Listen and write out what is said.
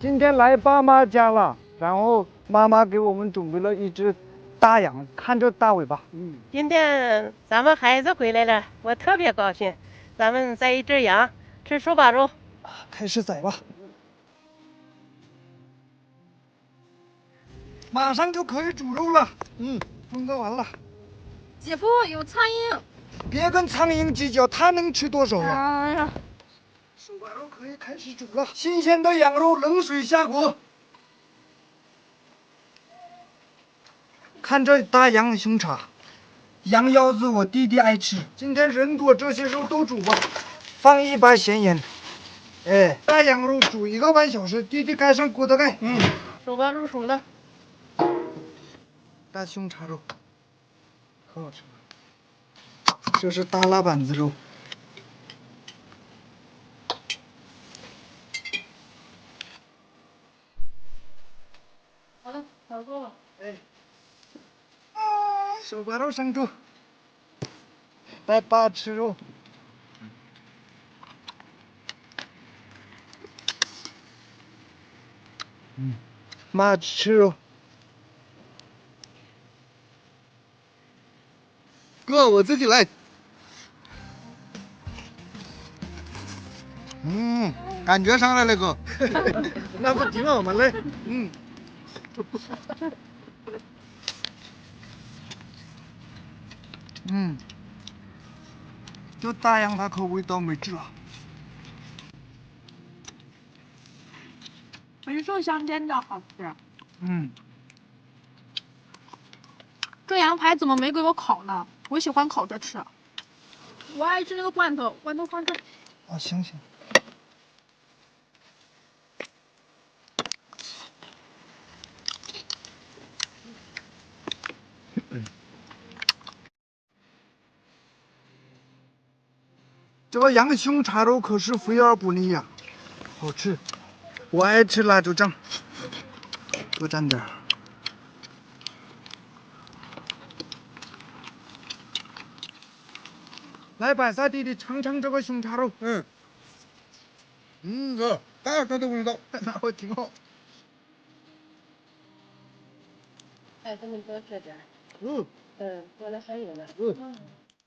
今天来爸妈家了，然后妈妈给我们准备了一只大羊，看这大尾巴，嗯，今天咱们孩子回来了，我特别高兴。咱们宰一只羊，吃手把肉。开始宰吧。马上就可以煮肉了，嗯，分割完了。姐夫有苍蝇，别跟苍蝇计较，它能吃多少啊？哎呀，手把肉可以开始煮了，新鲜的羊肉冷水下锅。看这大羊胸叉，羊腰子我弟弟爱吃，今天人多，这些肉都煮吧。放一把咸盐，哎，大羊肉煮一个半小时，弟弟盖上锅的盖。嗯，手把肉熟了，大胸叉肉，可好吃了。这是大辣板子肉。好了，炒过了。哎，手把肉上桌，带爸吃肉。嗯，妈吃肉。哥，我自己来。嗯，感觉上来了，哥。那不挺好吗？来，嗯。嗯，就大羊它口味倒没治了。肥瘦相间的好吃。嗯，这羊排怎么没给我烤呢？我喜欢烤着吃。我爱吃那个罐头，罐头放这。啊，行行。这个羊胸叉肉可是肥而不腻呀，好吃。我爱吃辣椒酱，多蘸点儿。来，白沙弟弟尝尝这个胸叉肉。嗯。嗯，哥，大家都不知道，那我挺好。孩子们多吃点。嗯嗯，过来还有呢。嗯。